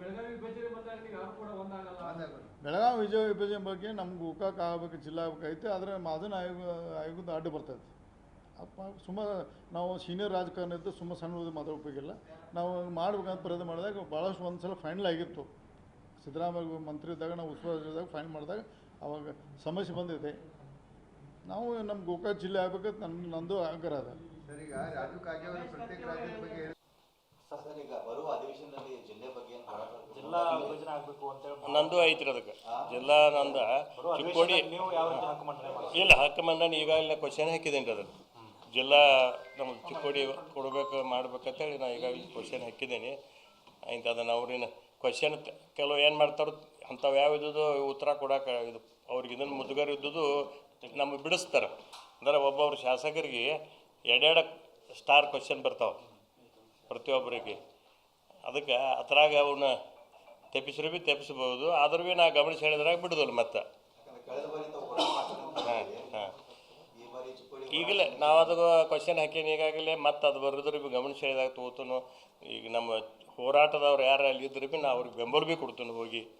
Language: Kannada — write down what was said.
ಬೆಳಗಾವಿ ವಿಭಜನೆ ಬಂದಾಗ ಯಾರು ಕೂಡ ಒಂದಾಗಲ್ಲ. ಬೆಳಗಾವಿ ವಿಜಯ ವಿಭಜನೆ ಬಗ್ಗೆ ನಮ್ಗೆ ಗೋಕಾಕ್ ಆಗಬೇಕು ಜಿಲ್ಲಾ ಆಗ್ಬೇಕೈತೆ ಆದರೆ ಮಾದನ ಆಯೋಗ ಆಯೋಗದ ಅಡ್ಡು ಬರ್ತೈತೆ. ಅಪ್ಪ ಸುಮ್ಮ ನಾವು ಸೀನಿಯರ್ ರಾಜಕಾರಣ ಇದ್ದು ಸುಮ್ಮ ಸಣ್ಣ ಉಪಯೋಗಿಲ್ಲ ನಾವು ಮಾಡ್ಬೇಕಂತ ಪ್ರಯತ್ನ ಮಾಡಿದಾಗ ಭಾಳಷ್ಟು ಒಂದು ಸಲ ಫೈನಲ್ ಆಗಿತ್ತು. ಸಿದ್ದರಾಮಯ್ಯ ಮಂತ್ರಿ ಇದ್ದಾಗ ನಾವು ಉಸ್ತುವಾರಿದಾಗ ಫೈನ್ ಮಾಡಿದಾಗ ಅವಾಗ ಸಮಸ್ಯೆ ಬಂದಿದೆ. ನಾವು ನಮ್ಮ ಗೋಕಾಕ್ ಜಿಲ್ಲೆ ಆಗ್ಬೇಕಂತ ನನ್ನ ನಂದು ಆಗ್ರಹ ಅದ. ಸರ್ ಈಗ ಬರುವ ಅಧಿವೇಶನದಲ್ಲಿ ಜಿಲ್ಲೆ ಬಗ್ಗೆ ಜಿಲ್ಲಾ ವಿಭಜನೆ ಆಗ್ಬೇಕು ನಂದು ಐತ್ರಿ ಅದಕ್ಕೆ. ಜಿಲ್ಲಾ ನಂದ ಚಿಕ್ಕೋಡಿ ನೀವು ಯಾವ ರೀತಿ ಹಕ್ಕು ಮಂಡನೆ ಇಲ್ಲ ಹಾಕಮಂಡನ ಈಗಾಗಲೇ ಕ್ವಶನ್ ಹಾಕಿದ್ದೇನೆ ರೀ ಅದಕ್ಕೆ ಜಿಲ್ಲಾ ನಮ್ಮ ಚಿಕ್ಕೋಡಿ ಕೊಡಬೇಕು ಮಾಡ್ಬೇಕಂತೇಳಿ ನಾ ಈಗಾಗಲೇ ಕ್ವಶನ್ ಹಾಕಿದ್ದೀನಿ ಆಯ್ತು ಅದನ್ನು ಅವ್ರಿನ ಕ್ವಶನ್ ಕೆಲವು ಏನು ಮಾಡ್ತಾರೋ ಅಂಥವು ಯಾವ ಇದ್ದದ್ದು ಉತ್ತರ ಕೊಡೋಕೆ ಇದು ಅವ್ರಿಗೆ ಇದನ್ನು ಮುದುಗರು ಇದ್ದುದು ನಮಗೆ ಬಿಡಿಸ್ತಾರೆ. ಅಂದ್ರೆ ಒಬ್ಬೊಬ್ರು ಶಾಸಕರಿಗೆ ಎರಡೆರಡು ಸ್ಟಾರ್ ಕ್ವಶನ್ ಬರ್ತಾವೆ. ಪ್ರತಿಯೊಬ್ಬರಿಗೆ. ಅದಕ್ಕೆ ಅದ್ರಾಗ ಅವನ್ನ ತೆಪ್ಪಿಸ್ರು ಭೀ ತೆಪ್ಪಿಸ್ಬೋದು. ಆದ್ರೂ ಭೀ ನಾ ಗಮನಿಸಿ ಹೇಳಿದ್ರಾಗ ಬಿಡುದಿಲ್ಲ ಮತ್ತೆ. ಈಗಲೇ ನಾವು ಅದು ಕ್ವಶನ್ ಹಾಕೀನಿ ಈಗಾಗಲೇ ಮತ್ತೆ ಅದು ಬರೆದ್ರೆ ಭೀ ಗಮನಿಸಿ ಹೇಳಿದಾಗ ತೋತನು ಈಗ ನಮ್ಮ ಹೋರಾಟದವ್ರು ಯಾರು ಅಲ್ಲಿ ಇದ್ರೆ ಭೀ ನಾ ಅವ್ರಿಗೆ ಬೆಂಬಲ ಭೀ ಕೊಡ್ತೀನಿ ಹೋಗಿ.